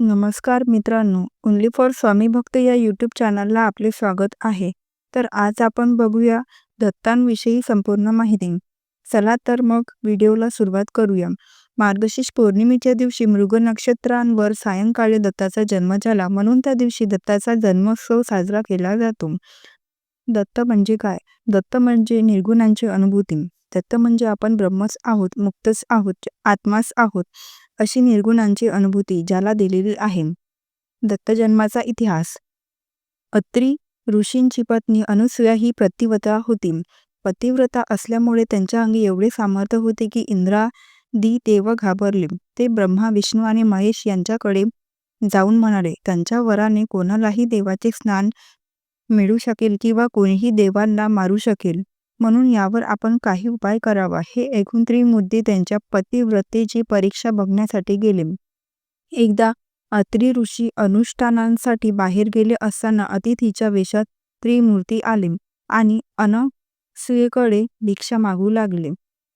नमस्कार मित्रांनो only for स्वामी भक्त या यूट्यूब चॅनलला आपले स्वागत आहे. तर आज आपण बघूया दत्तांविषयी संपूर्ण माहिती. चला तर मग व्हिडिओला सुरुवात करूया. मार्गशीर्ष पौर्णिमेच्या दिवशी मृग नक्षत्रांवर सायंकाळी दत्ताचा जन्म झाला. म्हणून त्या दिवशी दत्ताचा जन्मोत्सव साजरा केला जातो. दत्त म्हणजे काय? दत्त म्हणजे निर्गुणांची अनुभूती. दत्त म्हणजे आपण ब्रह्मच आहोत मुक्तच आहोत आत्माच आहोत. अशी निर्गुणांची अनुभूती ज्याला दिलेली आहे. दत्तजन्माचा इतिहास. अत्री ऋषींची पत्नी अनुसूया ही प्रतिव्रता होती. पतिव्रता असल्यामुळे त्यांच्या अंगी एवढे सामर्थ्य होते की इंद्रादी देव घाबरले. ते ब्रह्मा विष्णू आणि महेश यांच्याकडे जाऊन म्हणाले त्यांच्या वराने कोणालाही देवाचे स्नान मिळू शकेल किंवा कोणीही देवांना मारू शकेल. म्हणून यावर आपण काही उपाय करावा. हे ऐकून त्रिमुद्दी त्यांच्या पतिव्रतेची परीक्षा बघण्यासाठी गेले. एकदा अत्री ऋषी अनुष्ठानांसाठी बाहेर गेले असताना अतिथीच्या वेशात त्रिमूर्ती आले आणि अनसुयेकडे भिक्षा मागू लागले.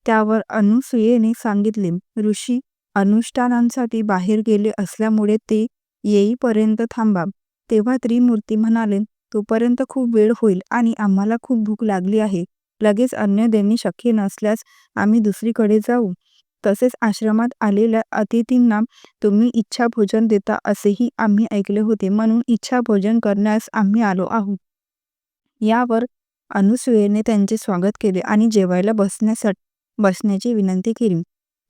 त्यावर अनुसुयेने सांगितले ऋषी अनुष्ठानांसाठी बाहेर गेले असल्यामुळे ते येईपर्यंत थांबा. तेव्हा त्रिमूर्ती म्हणाले तोपर्यंत खूप वेळ होईल आणि आम्हाला खूप भूक लागली आहे. लगेच अन्न देणे शक्य नसल्यास आम्ही दुसरीकडे जाऊ. तसेच आश्रमात आलेल्या अतिथींना तुम्ही इच्छा भोजन देता असेही आम्ही ऐकले होते. म्हणून इच्छा भोजन करण्यास आम्ही आलो आहोत. यावर अनुसुयेने त्यांचे स्वागत केले आणि जेवायला बसण्यासाठी बसण्याची विनंती केली.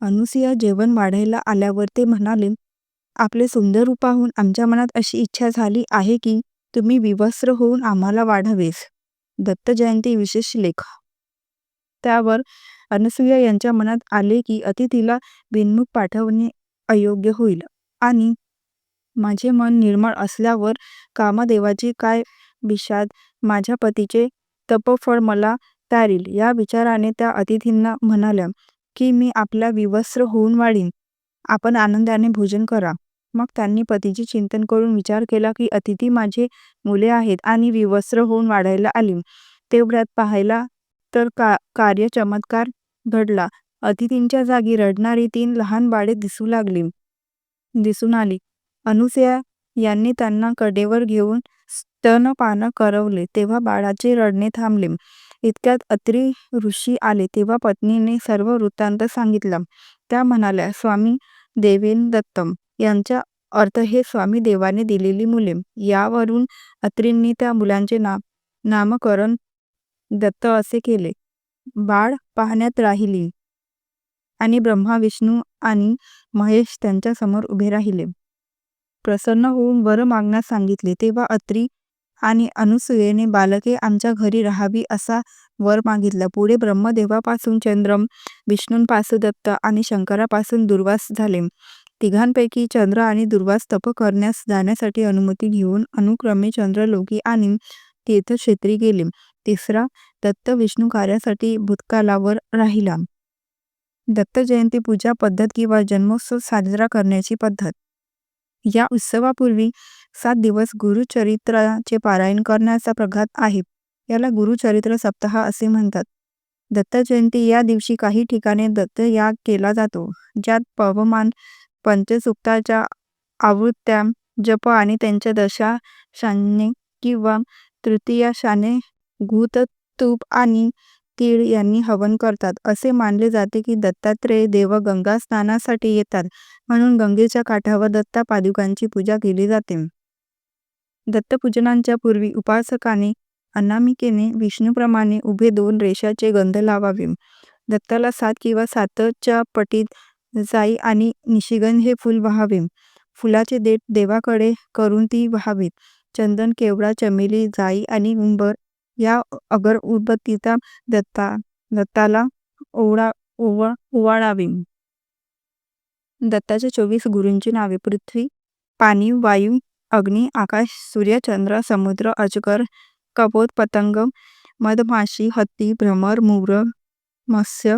अनुसुया जेवण वाढायला आल्यावर ते म्हणाले आपले सुंदर रूपाहून आमच्या मनात अशी इच्छा झाली आहे की तुम्ही विवस्त्र होऊन आम्हाला वाढावेस. दत्त जयंती विशेष लेख. त्यावर अनसुया यांच्या मनात आले की अतिथीला बिनमुख पाठवणे अयोग्य होईल. आणि माझे मन निर्मळ असल्यावर कामदेवाची काय विषाद माझ्या पतीचे तपफळ मला तारील या विचाराने त्या अतिथींना म्हणाल्या की मी आपल्या विवस्त्र होऊन वाढीन. आपण आनंदाने भोजन करा. मग त्यांनी पतीचे चिंतन करून विचार केला की अतिथी माझे मुले आहेत आणि विवस्त्र होऊन वाढायला आली. तेवढ्यात पाहायला तर का कार्य चमत्कार घडला. अतिथींच्या जागी रडणारी तीन लहान बाळे दिसू लागली. दिसून आली. अनुसया यांनी त्यांना कडेवर घेऊन स्तनपान करवले. तेव्हा बाळाचे रडणे थांबले. इतक्यात अत्री ऋषी आले. तेव्हा पत्नीने सर्व वृत्तांत सांगितला. त्या म्हणाल्या स्वामी देवेन दत्तम यांच्या अर्थ हे स्वामी देवाने दिलेली मुले. यावरून अत्रींनी त्या मुलांचे नाम नामकरण दत्त असे केले. बाळ पाहण्यात राहिली. आणि ब्रह्मा विष्णू आणि महेश त्यांच्यासमोर उभे राहिले. प्रसन्न होऊन वर मागण्यास सांगितले तेव्हा अत्री आणि अनुसूयेने बालके आमच्या घरी राहावी असा वर मागितला. पुढे ब्रह्मदेवापासून चंद्रम विष्णूंपासून दत्त आणि शंकरापासून दुर्वास झाले. तिघांपैकी चंद्र आणि दुर्वास तप करण्यास जाण्यासाठी अनुमती घेऊन अनुक्रमे चंद्रलोकी आणि तीर्थक्षेत्री गेले. तिसरा दत्त विष्णू कार्यासाठी भूतकालावर राहिला. दत्त जयंती पूजा पद्धत किंवा जन्मोत्सव साजरा करण्याची पद्धत. या उत्सवापूर्वी सात दिवस गुरुचरित्राचे पारायण करण्याचा प्रघात आहे. याला गुरुचरित्र सप्ताह असे म्हणतात. दत्त जयंती या दिवशी काही ठिकाणी दत्त याग केला जातो ज्यात पवमान पंचसुक्ताच्या आवृत्त्या जप आणि त्यांच्या दशा शाने किंवा तृतीयाशाने घूत तूप आणि तीळ यांनी हवन करतात. असे मानले जाते की दत्तात्रेय देव गंगा स्नानासाठी येतात. म्हणून गंगेच्या काठावर दत्ता पादुकांची पूजा केली जाते. दत्तपूजनांच्या पूर्वी उपासकाने अनामिकेने विष्णूप्रमाणे उभे दोन रेषाचे गंध लावावे. दत्ताला सात किंवा सातच्या पटीत जाई आणि निशिगंध हे फूल वाहावे. फुलाचे देठ देवाकडे करून ती व्हावीत. चंदन केवडा चमेली जाई आणि उंबर या अगर उदबत्तीचा दत्ता दत्ताला ओवाळावे. दत्ताच्या चोवीस गुरूंची नावे. पृथ्वी पाणी वायू अग्नी आकाश सूर्य चंद्र समुद्र अजगर कपोत पतंग मधमाशी हत्ती भ्रमर मूर मत्स्य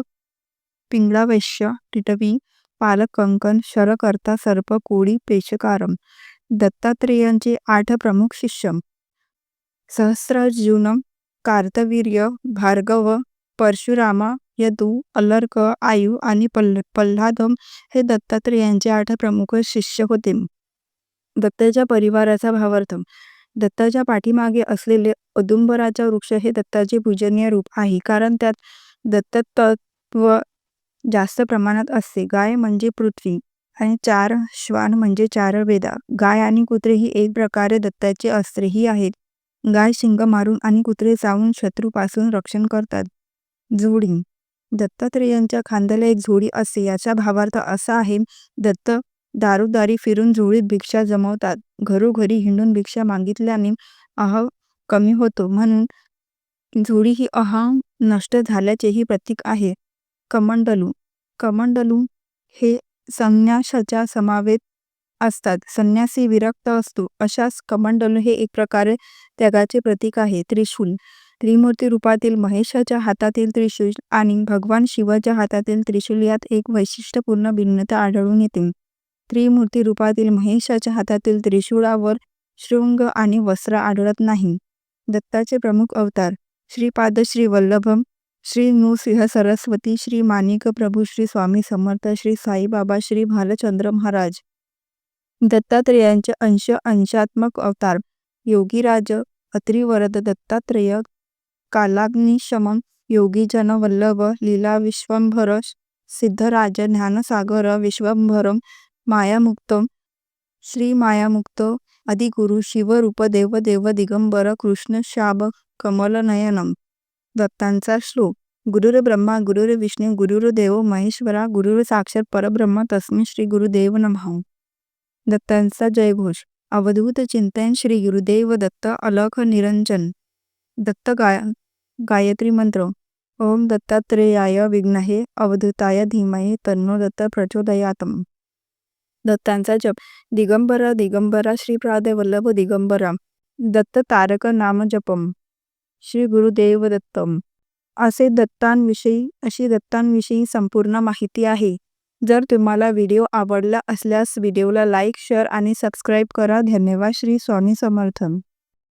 पिंगळा वैश्य टिटवी पालक कंकण शरकर्ता सर्प कोळी पेशकारम दत्तात्रेयांचे आठ प्रमुख शिष्य. सहस्रार्जुन कार्तवीर्य भार्गव परशुरामा यदू अलर्क आयु आणि पल्ल हे दत्तात्रेयांचे आठ प्रमुख शिष्य होते. दत्ताच्या परिवाराचा भावार्थ. दत्ताच्या पाठीमागे असलेले औदुंबराचा वृक्ष हे दत्ताचे पूजनीय रूप आहे कारण त्यात दत्तत्व जास्त प्रमाणात असते. गाय म्हणजे पृथ्वी आणि चार श्वान म्हणजे चार वेदा. गाय आणि कुत्रे ही एक प्रकारे दत्ताची अस्त्रेही आहेत. गाय शिंग मारून आणि कुत्रे चावून शत्रूपासून रक्षण करतात. जोडी. दत्तात्रेयांच्या खांद्याला एक झोडी असते. याचा भावार्थ असा आहे दत्त दारोदारी फिरून झोळीत भिक्षा जमवतात. घरोघरी हिंडून भिक्षा मागितल्याने अहम कमी होतो. म्हणून झोडी ही अहम नष्ट झाल्याचेही प्रतीक आहे. कमंडलू. कमंडलू हे संन्याशाच्या समावेत असतात. संन्यासी विरक्त असतो. अशाच कमंडलू हे एक प्रकारे त्यागाचे प्रतीक आहे. त्रिशूल. त्रिमूर्ती रूपातील महेशाच्या हातातील त्रिशूल आणि भगवान शिवाच्या हातातील त्रिशूल यात एक वैशिष्ट्यपूर्ण भिन्नता आढळून येते. त्रिमूर्ती रूपातील महेशाच्या हातातील त्रिशूळावर शृंग आणि वस्त्र आढळत नाही. दत्ताचे प्रमुख अवतार श्रीपाद श्री वल्लभम श्री नृसिंह सरस्वती श्री माणिक प्रभू श्री स्वामी समर्थ श्री साईबाबा श्री भालचंद्र महाराज. दत्तात्रेयांचे अंश अंशात्मक अवतार. योगीराज अत्रिवरद दत्तात्रेय कालाग्निशमन योगीजन वल्लभ लीला विश्वंभर सिद्धराज ज्ञानसागर विश्वंभर मायामुक्त श्री मायामुक्त आदिगुरु शिवरूप देवदेव दिगंबर कृष्ण शाब कमलनयनम दत्तांचा श्लोक. गुरुर ब्रह्मा गुरुर विष्णू गुरुर्देव महेश्वरा गुरुर साक्षात परब्रह्म तस्मै श्री गुरुदेव नमः. दत्तांचा जयघोष. अवधूत चिंतन श्री गुरुदेव दत्त अलख निरंजन. दत्त गाय गायत्री मंत्र. ओम दत्तात्रेयाय विघ्नहे अवधूताय धीमहे तन्नो दत्त प्रचोदयातम. दत्तांचा जप. दिगंबरा दिगंबरा श्रीपाद वल्लभ दिगंबरा. दत्त तारक नाम जपम. श्री गुरुदेव दत्तम. असे दत्तांविषयी अशी दत्तांविषयी संपूर्ण माहिती आहे. जर तुम्हाला व्हिडिओ आवडला असल्यास व्हिडिओला लाईक शेअर आणि सबस्क्राईब करा. धन्यवाद. श्री स्वामी समर्थन